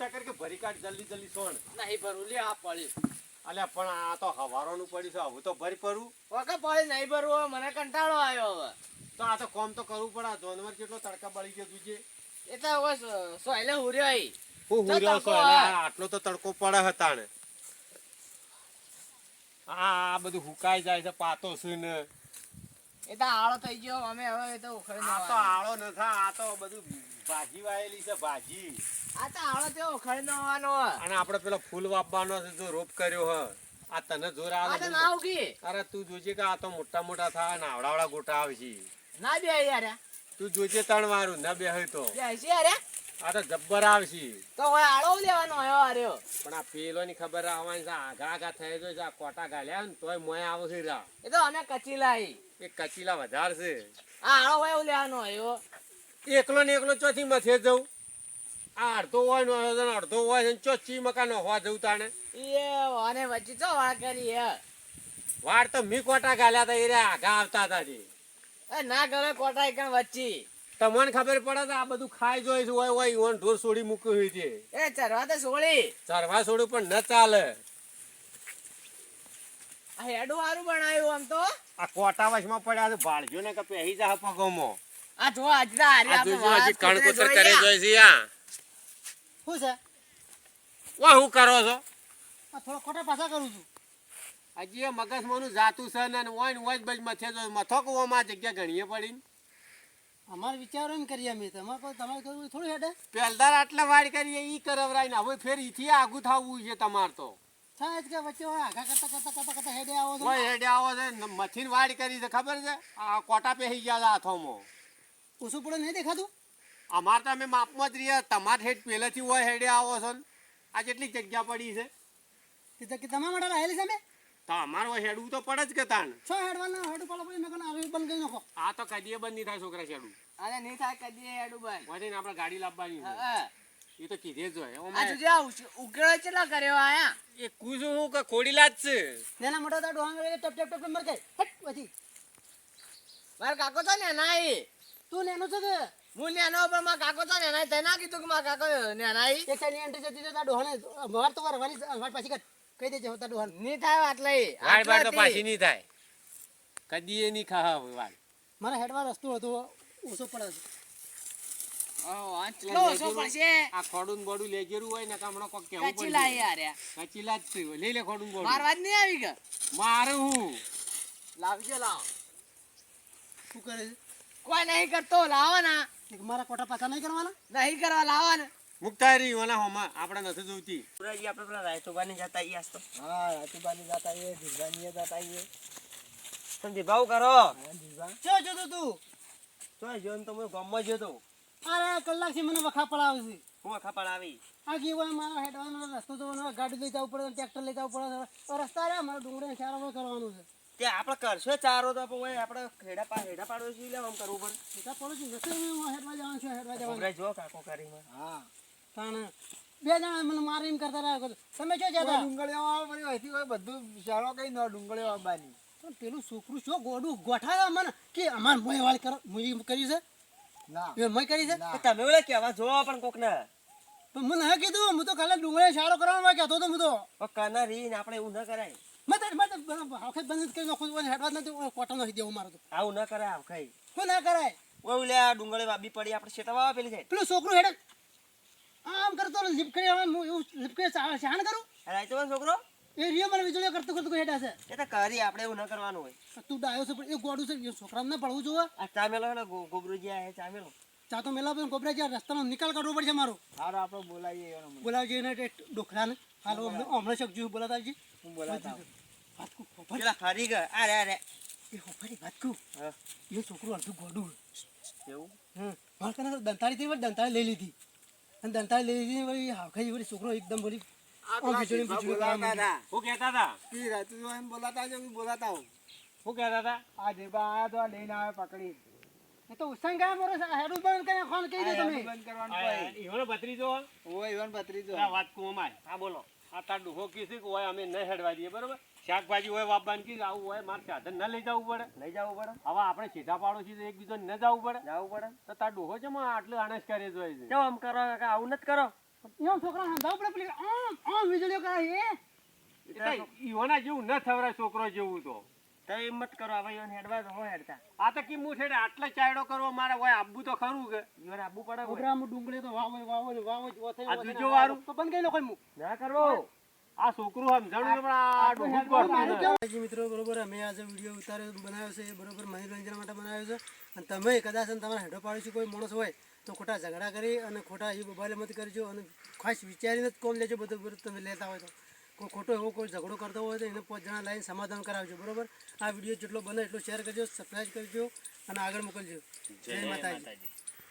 ઉતા કર કે ભરી કાઢ જલ્દી જલ્દી સોણ. નહીં ભરું લે આ પડી અલ્યા પણ આ તો હવારોનું પડ્યું છે હવે તો ભરી પડું ઓકે પડી નહીં ભરવું મને કંટાળો આવ્યો હવે. તો આ તો કોમ તો કરવું પડે જાનવર કેટલો તડકા બળી ગયો તુજે એ તો હવે સોયલે હુર્યો. હું હુર્યો આ. આટલો તો તડકો પડે હતા ને આ આ બધું હુકાઈ જાય છે પાતો છે ને. એ તો આળો થઈ ગયો અમે હવે એ તો ઉખડી આ તો આળો ન થા આ તો બધું ભાજી વાયેલી છે ભાજી. આ તો આળો તે ઉખડી નવાનો અને આપણે પેલો ફૂલ વાપવાનો છે જો રોપ કર્યો હ. આ તને જોર આ તો આવે ના ઉગી. અરે તું જોજે કે આ તો મોટા મોટા થાય ને આવડાવડા ગોટા આવશે ના બે યાર. તું જોજે ત્રણ વારું ના બે હોય તો. બે છે યાર. આ તો જબ્બર આવશે. તો હવે આળો લેવાનો આવ્યો આર્યો પણ આ પેલો ની ખબર આવવાની છે આઘા આઘા થઈ ગયો છે આ કોટા ગાલ્યા ને તોય મોય આવે છે રા. એ તો અમે કચીલા આવી એ કચીલા વધાર છે આ આળો હોય એવું લેવાનો આવ્યો. એકલો ને એકલો ચોથી મથે જવું? આ અડધો હોય ને ને અડધો હોય છે ને ચોથી મકાન હોવા જવું તાણે? એ અને વચ્ચે તો વાળ કરી હે. વાળ તો મી કોટા ગાલ્યા હતા એ રે આઘા આવતા હતા એ ના ગમે કોટા એકણ વચ્ચે. તમને ખબર પડે તો આ બધું ખાઈ જોઈ છે હોય હોય ઈવન ઢોર છોડી મૂક્યું હોય છે. એ ચરવા તો સોળી. ચરવા સોડું પણ ન ચાલે. આ હેડું સારું બનાવ્યું આમ તો. આ કોટા વશમાં પડ્યા છે ભાળજો ને કે પહેરી જા પગોમાં. આ જો આજરા હારે આ જો હજી કણકોતર કરે જોઈ છે આ. શું છે? વા હું કરો છો? આ થોડા ખોટા પાછા કરું છું. હજી એ મગજમાંનું જાતું છે ને ઓય ને ઓય બજ મથે જો મથો કુવામાં જગ્યા ઘણીએ પડી અમારે વિચારો એમ કરીએ અમે. તમારે કોઈ તમારે કરવું થોડું હેડે? પહેલદાર આટલા વાડ કરીએ ઈ કરવરાય ને. હવે ફેર ઈથી આગું થવું છે તમાર તો. થાય કે વચ્ચે આગા કરતા કરતા કરતા કરતા હેડે આવો છો. હેડે આવો છે મથીન વાડ કરી છે ખબર છે? આ કોટા પહેરી ગયા હાથોમાં. ઓછું પડે નહીં દેખાતું? અમાર તો અમે માપમાં જ રહ્યા. તમાર હેડ પહેલેથી હોય હેડે આવો છો ને. આ કેટલી જગ્યા પડી છે? કે તમારા માટે રહેલી છે મેં તો અમાર હેડવું તો પડે જ કે તાણ. છો હેડવાના હેડું પડે પછી મેં આવી બંધ કરી નાખો. આ તો કદીએ બંધ નહીં થાય છોકરા હેડું અરે નહીં થાય કદી હેડું ભાઈ વધીને આપણે ગાડી લાવવાની છે એ તો કીધે જ હોય. આ ઓમે જોજે આ ઉછ- ઉકેળો કર્યો આયા એ કુશું હું કે ખોડીલા જ છે. નાના મોટા તો ડોહાંગ ટપ ટપ ટપ મર કે હટ પછી માર કાકો તો ને નાઈ તું નેનો છે કે? હું નેનો પણ માર કાકો તો ને નાઈ તે ના કીધું કે માર કાકો ને નાઈ એક સાઈડ એન્ટ્રી જતી તો ડોહાને વાર તો કરવાની વાર પાછી કર. કહી દેજે હોતા ડોહાને ની થાય વાત લઈ. વાડ બાડ તો પાછી ની થાય. કદી એ ની ખા વાળ. મને હેડવા રસ્તો હતો ઓછો પડે છે. ઓછો પડશે. આ ખોડું ને બોડું લેજેરું હોય ને કે હમણાં કોક કેવું કચી લાઈ પડશે આર્યા કચીલા જ છે લઈ લે ખોડું બોડું. માર વાત નહીં આવી કે? મારે હું. લાવજો લાવ. શું કરે કોઈ નહીં કરતો લાવો મારા કોટા પાછા નહીં કરવાના? નહીં કરવા લાવો ને રહી ઓના હોમાં આપણે નથી જોઈતી. સુરજી આપણે પેલા રાયતુબાની જતા ઈ તો. હા રાયતુબાની જતા એ ધીરબાની જતા એ તમે ભાવ કરો ચો જોતો તું ચો જોન તો હું ગામમાં જ્યો તો. અરે કલાકથી મને વખા પડાવે છે. હું વખા પડાવી? આવી આ જીવન મારો હેડવાનો રસ્તો તો મને ગાડી લઈ જવું પડે ટ્રેક્ટર લઈ જવું પડે તો રસ્તા રે મારે ડુંગળી ચારો કરવાનું છે. તે આપણે કરશો ચારો તો પણ આપણે હેડા પા હેડા પાડો છે એટલે આમ કરવું પડે. સીધા પડું છે નથી હું હેડવા જવાનું છું હેડવા જવાનું. જો કાકો કરીને. હા. તાણે બે જણા મને મારે એમ કરતા રહ્યા તમે શું જતા? ડુંગળીઓ બધું શાળો કઈ ન ડુંગળીઓ આવવાની પણ પેલું છોકરું શું ગોડું ગોઠાવે મને? કે અમાર મોય વાળ કરો મુજી કર્યું છે? ના. એ મોય કરી છે? તમે ઓલે કેવા જો પણ કોક ને પણ મને હા કીધું હું તો કાલે ડુંગળી સારો કરવાનો કહેતો હતો હું તો. રી ને આપણે એવું ન કરાય. મત મત તો આખે બંધ કરી નાખું છું હેડવા નથી કોટો નથી દેવું મારું તો. આવું ન કરાય આવ ખાઈ શું ના કરાય. ઓલે આ ડુંગળી વાબી પડી આપણે શેતાવા પેલી જાય પેલું છોકરું હેડે. આમ કરતો લીપ કરી હવે હું એવું લીપ કરી? શાણ કરું છોકરો? એ રિયો મને વીજળીઓ કરતો કરતો હેડા છે. એ તો કરી આપણે એવું ન કરવાનું હોય. તું ડાયો છે પણ એ ગોડું છે એ છોકરાને પડવું જોવે. આ ચામેલો હેલો ગોબરુજી આ ચામેલો ચા તો મેલા પણ ગોબરા જ્યાં રસ્તાનો નિકાલ કાઢવો પડશે મારો. હારો આપણે બોલાવીએ. બોલાવજો એને ડોખરાને. હાલો હમણાં શકજો બોલાતા આવજે. હું બોલાતા આવું. વાત કુ ફરી ગયા. અરે અરે એ ખબર વાત કુ હા. એ છોકરું અડધું ગોડું. એવું? હમ. મારે કને દંતાળી થઈ દંતાળી લઈ લીધી. અને દંતા લઈ લીધી વળી હાખાઈ વળી છોકરો એકદમ વળી વીજળી કરવા બોલાવતા માંડ્યો. હતા. હું કહેતા હતા? કી રાતું એમ બોલાતા છે હું બોલાતા હું હું કહેતા હતા આ દેબા આયા તો આ લઈને આવે પકડી. એ તો ઉસંગ ગયા મારો હેડું બંધ કરી ખોન કહી દે તમે. બંધ કરવાનું આ ઈવન ભત્રીજો? ઓય, ઈવન ભત્રીજો. આ વાત કુમાર હા બોલો. આ તાર ડુહો કીધું કે હોય અમે ન હેડવા દઈએ બરોબર? શાકભાજી હોય વાપવાનું કીધું આવું હોય મારે સાધન ન લઈ જવું પડે. લઈ જવું પડે. હવે આપણે સીધા પાડો છીએ તો એકબીજાને ન જવું પડે. જવું પડે. તો તાર ડોહો છે આટલું આણસ કરે જોઈએ છે. કેમ આમ કરો? કે આવું નથી કરો. એમ છોકરા સમજાવવું પડે પેલી આમ આમ વીજળીઓ કરે એ ઈઓના જેવું ન થવરાય છોકરો જેવું તો. તો એમ મત કરો હવે ઈવન હેડવા તો હો હેડતા. આ તો કી છે આટલે ચાયડો કરવો મારે હોય આબુ તો ખરું કે. ઈવન આબુ પડે ઉગરામ ડુંગળી તો વાવો વાવો વાવો જ ઓથે આ બીજો વારું. તો બંધ કરી કોઈ મુ ના કરવો. આ છોકરું સમજણું પણ આ ડોહું કરતું મિત્રો બરોબર અમે આજે વીડિયો ઉતાર્યો બનાવ્યો છે એ બરોબર મનોરંજન માટે બનાવ્યો છે. અને તમે કદાચ તમારા હેડો પાડીશું કોઈ માણસ હોય તો ખોટા ઝઘડા કરી અને ખોટા એ મોબાઈલ મત કરજો અને ખાસ વિચારીને જ કોમ લેજો બધું બધું તમે લેતા હોય તો. કોઈ ખોટો એવો કોઈ ઝઘડો કરતો હોય તો એને પાંચ જણા લાઈન સમાધાન કરાવજો બરાબર? આ વીડિયો જેટલો બને એટલો શેર કરજો સબસ્ક્રાઈબ કરજો અને આગળ મોકલજો. જય માતાજી.